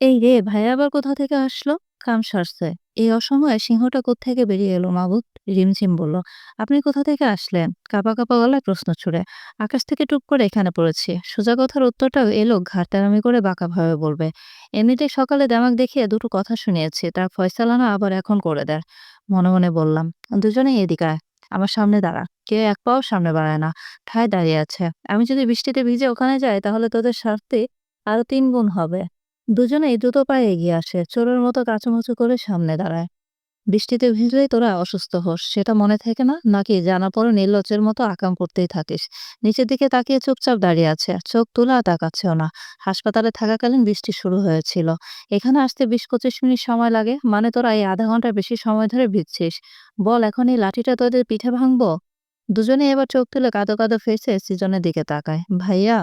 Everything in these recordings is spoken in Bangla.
এই রে ভাইয়া আবার কোথা থেকে আসলো? কাম সারছে। এই অসময়ে সিংহটা কোত্থেকে বেরিয়ে এলো মাবুদ? রিমঝিম বলল, আপনি কোথা থেকে আসলেন? কাপা কাপা গলায় প্রশ্ন ছুড়ে। আকাশ থেকে টুপ করে এখানে পড়েছি। সোজা কথার উত্তরটাও এলো ঘাটতারামি করে বাঁকাভাবে বলবে। এমনিতে সকালে দামাক দেখিয়ে দুটো কথা শুনিয়েছি, তার ফয়সালানা আবার এখন করে দেয়। মনে মনে বললাম, দুজনেই এদিকে আমার সামনে দাঁড়া। কেউ এক পাও সামনে বাড়ায় না। ঠায় দাঁড়িয়ে আছে। আমি যদি বৃষ্টিতে ভিজে ওখানে যাই, তাহলে তোদের স্বার্থে আরও তিন গুণ হবে। দুজনেই দ্রুত পায়ে এগিয়ে আসে, চোরের মতো কাচুমাচু করে সামনে দাঁড়ায়। বৃষ্টিতে ভিজলেই তোরা অসুস্থ হোস, সেটা মনে থাকে না? নাকি জানা পরে নির্লজ্জের মতো আকাম করতেই থাকিস? নিচের দিকে তাকিয়ে চুপচাপ দাঁড়িয়ে আছে চোখ তুলা তাকাচ্ছেও না। হাসপাতালে থাকাকালীন বৃষ্টি শুরু হয়েছিল। এখানে আসতে বিশ পঁচিশ মিনিট সময় লাগে মানে তোরা এই আধা ঘণ্টার বেশি সময় ধরে ভিজছিস। বল, এখন এই লাঠিটা তোদের পিঠে ভাঙবো? দুজনে এবার চোখ তুলে কাঁদো কাঁদো ফেসে সিজনের দিকে তাকায়। ভাইয়া?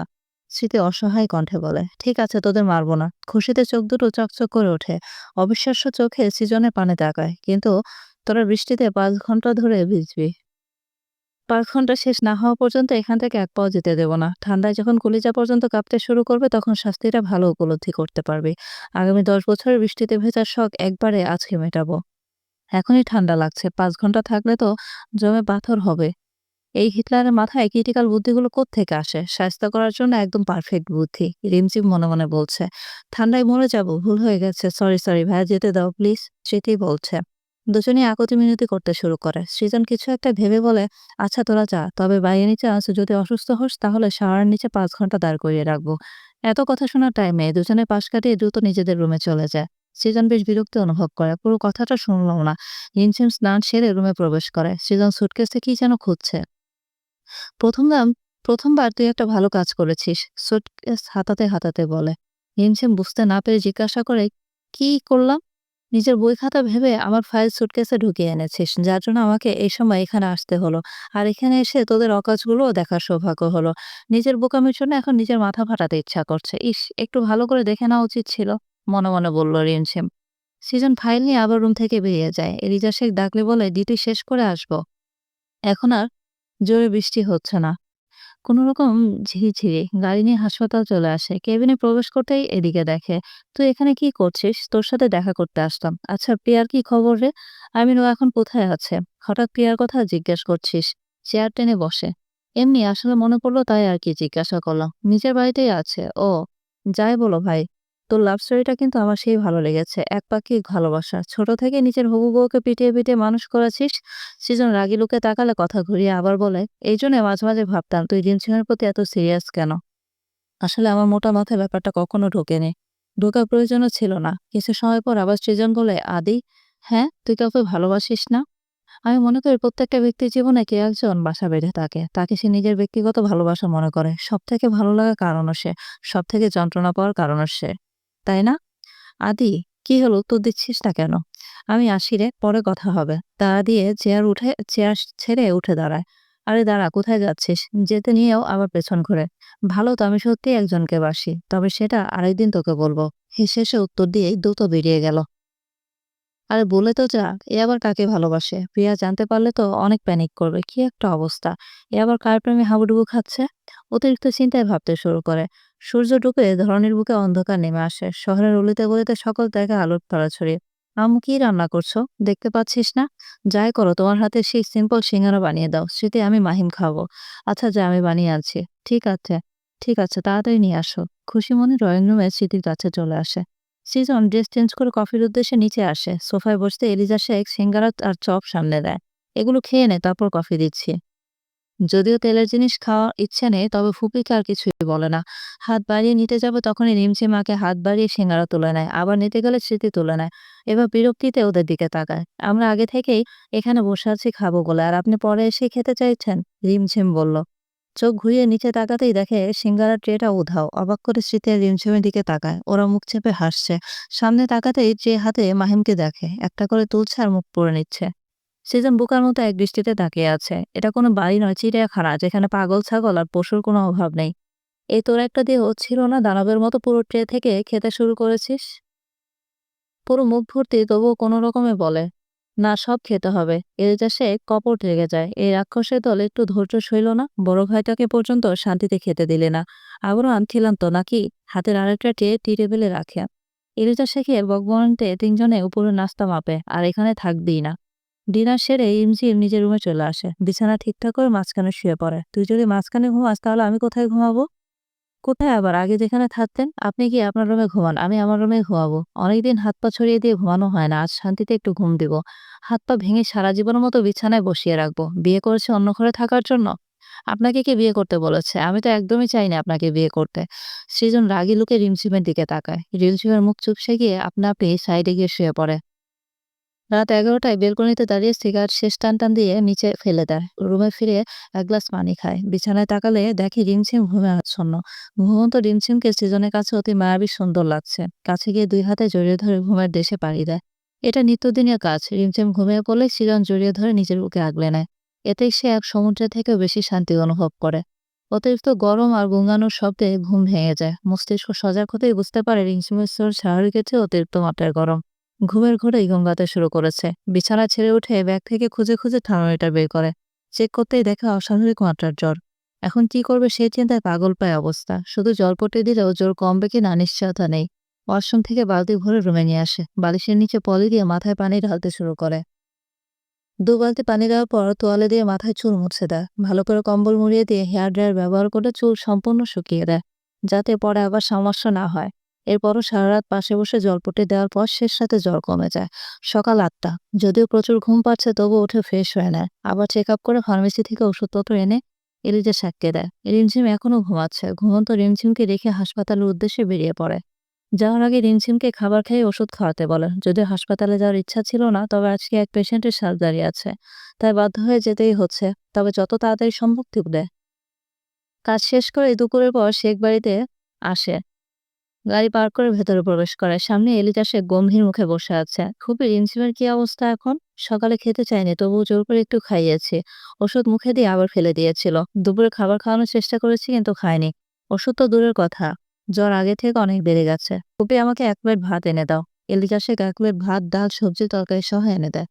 স্মৃতি অসহায় কণ্ঠে বলে, ঠিক আছে, তোদের মারবো না। খুশিতে চোখ দুটো চকচক করে ওঠে। অবিশ্বাস্য চোখে সৃজনের পানে তাকায়, কিন্তু তোরা বৃষ্টিতে পাঁচ ঘণ্টা ধরে ভিজবি। পাঁচ ঘণ্টা শেষ না হওয়া পর্যন্ত এখান থেকে এক পাও যেতে দেবো না। ঠান্ডায় যখন কলিজা পর্যন্ত কাঁপতে শুরু করবে, তখন শাস্তিটা ভালো উপলব্ধি করতে পারবি। আগামী দশ বছরের বৃষ্টিতে ভেজার শখ একবারে আজকে মেটাবো। এখনই ঠান্ডা লাগছে, পাঁচ ঘণ্টা থাকলে তো জমে পাথর হবে। এই হিটলারের মাথায় ক্রিটিক্যাল বুদ্ধিগুলো থেকে আসে? স্বাস্থ্য করার জন্য একদম পারফেক্ট বুদ্ধি, রিমঝিম মনে মনে বলছে। ঠান্ডায় মরে যাব, ভুল হয়ে গেছে, সরি সরি, ভাইয়া, যেতে দাও, প্লিজ, সেটাই বলছে। দুজনেই আকতি মিনতি করতে শুরু করে। সৃজন কিছু একটা ভেবে বলে আচ্ছা তোরা যা, তবে বাইরে নিচে আস, যদি অসুস্থ হোস, তাহলে শাওয়ার নিচে পাঁচ ঘণ্টা দাঁড় করিয়ে রাখব। এত কথা শোনার টাইমে দুজনে পাশ কাটিয়ে দ্রুত নিজেদের রুমে চলে যায়। সৃজন বেশ বিরক্তি অনুভব করে, পুরো কথাটা শুনল না। রিমঝিম স্নান সেরে রুমে প্রবেশ করে। সৃজন সুটকেসে কি যেন খুঁজছে। প্রথম দাম, প্রথমবার তুই একটা ভালো কাজ করেছিস সুটকেস হাতাতে হাতাতে বলে। হিমশিম বুঝতে না পেরে জিজ্ঞাসা করে, কি করলাম? নিজের বই খাতা ভেবে আমার ফাইল সুটকেসে ঢুকিয়ে এনেছিস, যার জন্য আমাকে এই সময় এখানে আসতে হলো। আর এখানে এসে তোদের অকাজগুলো দেখার সৌভাগ্য হলো। নিজের বোকামির জন্য এখন নিজের মাথা ফাটাতে ইচ্ছা করছে। ইস, একটু ভালো করে দেখে নেওয়া উচিত ছিল, মনে মনে বলল রিমঝিম সিজন ফাইল নিয়ে আবার রুম থেকে বেরিয়ে যায়। এলিজা শেখ ডাকলে বলে, ডিউটি শেষ করে আসব? এখন আর জোরে বৃষ্টি হচ্ছে না। কোনো রকম ঝিরিঝিরি, গাড়ি নিয়ে হাসপাতাল চলে আসে, কেবিনে প্রবেশ করতেই এদিকে দেখে, তুই এখানে কি করছিস? তোর সাথে দেখা করতে আসতাম আচ্ছা প্রিয়ার কি খবর রে? আমিন ও এখন কোথায় আছে? হঠাৎ প্রিয়ার কথা জিজ্ঞেস করছিস। চেয়ার টেনে বসে। এমনি আসলে মনে পড়ল তাই আর কি জিজ্ঞাসা করলাম। নিজের বাড়িতেই আছে। ও, যাই বলো ভাই। তোর লাভ স্টোরিটা কিন্তু আমার সেই ভালো লেগেছে। এক পাখি ভালোবাসা। ছোট থেকে নিজের হবু বউকে পিটিয়ে পিটিয়ে মানুষ করেছিস সেজন রাগি লোকে তাকালে কথা ঘুরিয়ে আবার বলে, এই জন্য মাঝে মাঝে ভাবতাম তুই জিনসিংয়ের প্রতি এত সিরিয়াস কেন? আসলে আমার মোটা মাথায় ব্যাপারটা কখনো ঢোকেনি। ঢোকার প্রয়োজনও ছিল না। কিছু সময় পর আবার সৃজন বলে, আদি হ্যাঁ তুই কাউকে ভালোবাসিস না? আমি মনে করি প্রত্যেকটা ব্যক্তির জীবনে কে একজন বাসা বেঁধে থাকে। তাকে সে নিজের ব্যক্তিগত ভালোবাসা মনে করে। সব থেকে ভালো লাগার কারণও সে। সব থেকে যন্ত্রণা পাওয়ার কারণও সে। তাই না? আদি, কি হলো তো দিচ্ছিস না কেন? আমি আসি রে, পরে কথা হবে। তা দিয়ে চেয়ার উঠে, চেয়ার ছেড়ে উঠে দাঁড়ায়। আরে দাঁড়া, কোথায় যাচ্ছিস? যেতে নিয়েও আবার পেছন ঘুরে। ভালো তো আমি সত্যি একজনকে বাসি। তবে সেটা আরেকদিন তোকে বলব। হেসে উত্তর দিয়েই দ্রুত বেরিয়ে গেল। আরে বলে তো যা, এ আবার কাকে ভালোবাসে? প্রিয়া জানতে পারলে তো অনেক প্যানিক করবে। কি একটা অবস্থা! এ আবার কার প্রেমে হাবুডুবু খাচ্ছে? অতিরিক্ত চিন্তায় ভাবতে শুরু করে। সূর্য ডুবে ধরনের বুকে অন্ধকার নেমে আসে শহরের অলিতে গলিতে সকল জায়গায় আলোর ছড়াছড়ি আম্মু কি রান্না করছ দেখতে পাচ্ছিস না যাই করো তোমার হাতে সেই সিম্পল সিঙ্গারা বানিয়ে দাও স্মৃতি আমি মাহিম খাব আচ্ছা যা আমি বানিয়ে আনছি ঠিক আছে ঠিক আছে তাড়াতাড়ি নিয়ে আসো খুশি মনে ড্রয়িং রুমে স্মৃতির কাছে চলে আসে সিজন ড্রেস চেঞ্জ করে কফির উদ্দেশ্যে নিচে আসে। সোফায় বসতে এলিজা শেখ, সিঙ্গারা আর চপ সামনে দেয় এগুলো খেয়ে নে, তারপর কফি দিচ্ছি। যদিও তেলের জিনিস খাওয়ার ইচ্ছে নেই, তবে ফুপিকে আর কিছুই বলে না। হাত বাড়িয়ে নিতে যাবে তখনই রিমঝি মাকে হাত বাড়িয়ে সিঙ্গারা তুলে নেয়। আবার নিতে গেলে স্মৃতি তুলে নেয়। এবার বিরক্তিতে ওদের দিকে তাকায়। আমরা আগে থেকেই এখানে বসে আছি, খাব বলে। আর আপনি পরে এসে খেতে চাইছেন? রিমঝিম বলল। চোখ ঘুরিয়ে নিচে তাকাতেই দেখে সিঙ্গারার ট্রেটা উধাও। অবাক করে স্মৃতি রিমঝিমের দিকে তাকায়। ওরা মুখ চেপে হাসছে। সামনে তাকাতেই যে হাতে মাহিমকে দেখে, একটা করে তুলছে আর মুখ পড়ে নিচ্ছে। সিজন বুকার মতো এক দৃষ্টিতে তাকিয়ে আছে। এটা কোনো বাড়ি নয়, চিড়িয়াখানা, যেখানে পাগল, ছাগল আর পশুর কোনো অভাব নেই। এই তোর একটা দেহ ছিল না? দানবের মতো পুরো ট্রে থেকে খেতে শুরু করেছিস? পুরো মুখ ভর্তি তবুও কোনো রকমে বলে। না, সব খেতে হবে। এলিজা সে কপট রেগে যায়। এই রাক্ষসের দল একটু ধৈর্য সইল না? বড় ভাইটাকে পর্যন্ত শান্তিতে খেতে দিলে না। আবারও আনছিলাম তো নাকি? হাতের আরেকটা ট্রে টি টেবিলে রাখে এলিজা শেখে বকবনতে তিনজনে উপরে নাস্তা মাপে, আর এখানে থাকবেই না। ডিনার সেরে ইমজিম নিজের রুমে চলে আসে। বিছানা ঠিকঠাক করে মাঝখানে শুয়ে পড়ে। তুই যদি মাঝখানে ঘুমাস, তাহলে আমি কোথায় ঘুমাবো? কোথায় আবার? আগে যেখানে থাকতেন, আপনি কি আপনার রুমে ঘুমান? আমি আমার রুমে ঘুমাবো। অনেকদিন হাত পা ছড়িয়ে দিয়ে ঘুমানো হয় না। আজ শান্তিতে একটু ঘুম দিব। হাত পা ভেঙে সারা জীবনের মতো বিছানায় বসিয়ে রাখব। বিয়ে করেছে অন্য ঘরে থাকার জন্য? আপনাকে কে বিয়ে করতে বলেছে? আমি তো একদমই চাই না আপনাকে বিয়ে করতে। সৃজন রাগি লুকে রিমঝিমের দিকে তাকায়। রিমঝিমের মুখ চুপসে গিয়ে আপনা আপনি সাইডে গিয়ে শুয়ে পড়ে। রাত এগারোটায় বেলকনিতে দাঁড়িয়ে সিগারেট শেষ টান টান দিয়ে নিচে ফেলে দেয়। রুমে ফিরে এক গ্লাস পানি খায়। বিছানায় তাকালে দেখে রিমঝিম ঘুমে আচ্ছন্ন। ঘুমন্ত রিমঝিমকে সৃজনের কাছে অতি মায়াবী সুন্দর লাগছে। কাছে গিয়ে দুই হাতে জড়িয়ে ধরে ঘুমের দেশে পাড়ি দেয়। এটা নিত্যদিনের কাজ। রিমঝিম ঘুমিয়ে পড়লে সৃজন জড়িয়ে ধরে নিজের বুকে আগলে নেয়। এতেই সে এক সমুদ্রের থেকেও বেশি শান্তি অনুভব করে। অতিরিক্ত গরম আর গুঙ্গানোর শব্দে ঘুম ভেঙে যায়। মস্তিষ্ক সজাগ হতেই বুঝতে পারে রিমঝিমের স্বর স্বাভাবিকের চেয়ে অতিরিক্ত মাত্রায় গরম। ঘুমের ঘোরেই গঙ্গাতে শুরু করেছে। বিছানা ছেড়ে উঠে ব্যাগ থেকে খুঁজে খুঁজে থার্মোমিটার বের করে। চেক করতেই দেখা অস্বাভাবিক মাত্রার জ্বর। এখন কি করবে সেই চিন্তায় পাগল পায় অবস্থা। শুধু জল পটে দিলেও জ্বর কমবে কিনা নিশ্চয়তা নেই। ওয়াশরুম থেকে বালতি ভরে রুমে নিয়ে আসে। বালিশের নিচে পলি দিয়ে মাথায় পানি ঢালতে শুরু করে। দু বালতি পানি দেওয়ার পর তোয়ালে দিয়ে মাথায় চুল মুছে দেয়। ভালো করে কম্বল মুড়িয়ে দিয়ে হেয়ার ড্রায়ার ব্যবহার করে চুল সম্পূর্ণ শুকিয়ে দেয়। যাতে পরে আবার সমস্যা না হয়। এরপরও সারা রাত পাশে বসে জলপটে দেওয়ার পর শেষ সাথে জ্বর কমে যায়। সকাল আটটা। যদিও প্রচুর ঘুম পাচ্ছে, তবু উঠে ফ্রেশ হয়ে নেয়। আবার চেক আপ করে ফার্মেসি থেকে ওষুধপত্র এনে এলিজা সাক্কে দেয়। রিমঝিম এখনও ঘুমাচ্ছে। ঘুমন্ত রিমঝিমকে রেখে হাসপাতালের উদ্দেশ্যে বেরিয়ে পড়ে। যাওয়ার আগে রিমঝিমকে খাবার খেয়ে ওষুধ খাওয়াতে বলে। যদিও হাসপাতালে যাওয়ার ইচ্ছা ছিল না, তবে আজকে এক পেশেন্টের সার্জারি আছে। তাই বাধ্য হয়ে যেতেই হচ্ছে। তবে যত তাড়াতাড়ি সম্ভব টিপ দেয়। কাজ শেষ করে দুপুরের পর শেখ বাড়িতে আসে। গাড়ি পার করে ভেতরে প্রবেশ করে। সামনে এলিজা শেখ গম্ভীর মুখে বসে আছে। খুবই রিমঝিমের কি অবস্থা এখন? সকালে খেতে চায়নি তবুও জোর করে একটু খাইয়েছি। ওষুধ মুখে দিয়ে আবার ফেলে দিয়েছিল। দুপুরে খাবার খাওয়ানোর চেষ্টা করেছি কিন্তু খায়নি ওষুধ তো দূরের কথা। জ্বর আগে থেকে অনেক বেড়ে গেছে। খুবই আমাকে এক প্লেট ভাত এনে দাও। এলিজা শেখ এক প্লেট ভাত, ডাল, সবজি, তরকারি সহ এনে দেয়।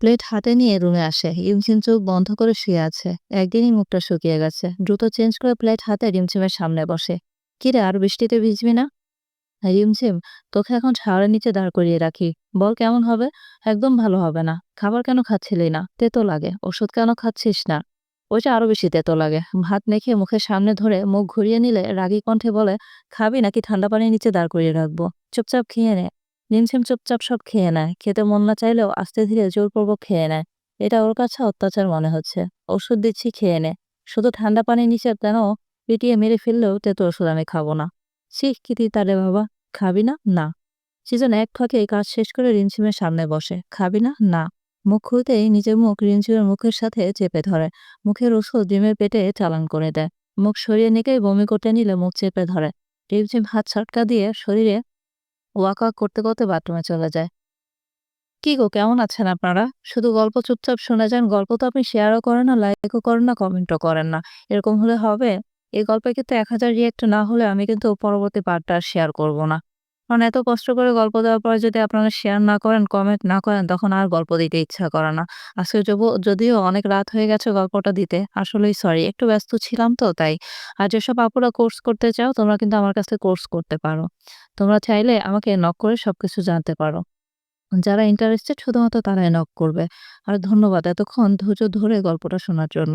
প্লেট হাতে নিয়ে রুমে আসে। রিমঝিম চোখ বন্ধ করে শুয়ে আছে। একদিনই মুখটা শুকিয়ে গেছে। দ্রুত চেঞ্জ করে প্লেট হাতে রিমঝিমের সামনে বসে। কিরে আর বৃষ্টিতে ভিজবি না? রিমঝিম তোকে এখন ছাওয়ারের নিচে দাঁড় করিয়ে রাখি। বল কেমন হবে? একদম ভালো হবে না। খাবার কেন খাচ্ছিলি না? তেতো লাগে। ওষুধ কেন খাচ্ছিস না? ওইটা আরও বেশি তেতো লাগে। ভাত মেখে মুখের সামনে ধরে মুখ ঘুরিয়ে নিলে রাগী কণ্ঠে বলে, খাবি নাকি ঠান্ডা পানির নিচে দাঁড় করিয়ে রাখব? চুপচাপ খেয়ে নে। রিমঝিম চুপচাপ সব খেয়ে নেয়। খেতে মন না চাইলেও আস্তে ধীরে জোরপূর্বক খেয়ে নেয়। এটা ওর কাছে অত্যাচার মনে হচ্ছে। ওষুধ দিচ্ছি, খেয়ে নে। শুধু ঠান্ডা পানির নিচে কেন পিটিয়ে মেরে ফেললেও তেতো ওষুধ আমি খাব না। শিখ কি তুই তারে বাবা, খাবি না? না। সিজন এক ফাঁকে কাজ শেষ করে রিনসিমের সামনে বসে। খাবি না? না। মুখ খুলতেই নিজের মুখ রিনসিমের মুখের সাথে চেপে ধরে। মুখের ওষুধ ডিমের পেটে চালান করে দেয়। মুখ সরিয়ে নিকেই বমি করতে নিলে মুখ চেপে ধরে। রিমঝিম হাত ছটকা দিয়ে শরীরে ওয়াক করতে করতে বাথরুমে চলে যায়। কি গো, কেমন আছেন আপনারা? শুধু গল্প চুপচাপ শুনে যান, গল্প তো আপনি শেয়ারও করেন না লাইকও করেন না কমেন্টও করেন না। এরকম হলে হবে? এই গল্পে কিন্তু এক হাজার রিয়েক্ট না হলে আমি কিন্তু পরবর্তী পার্টটা শেয়ার করব না। কারণ এত কষ্ট করে গল্প দেওয়ার পরে যদি আপনারা শেয়ার না করেন কমেন্ট না করেন, তখন আর গল্প দিতে ইচ্ছা করে না। আজকে যব- যদিও অনেক রাত হয়ে গেছে গল্পটা দিতে, আসলেই সরি একটু ব্যস্ত ছিলাম তো তাই। আর যেসব আপুরা কোর্স করতে চাও, তোমরা কিন্তু আমার কাছে কোর্স করতে পারো। তোমরা চাইলে আমাকে নক করে সব কিছু জানতে পারো। যারা ইন্টারেস্টেড শুধুমাত্র তারাই নক করবে। আর ধন্যবাদ এতক্ষণ ধৈর্য ধরে গল্পটা শোনার জন্য।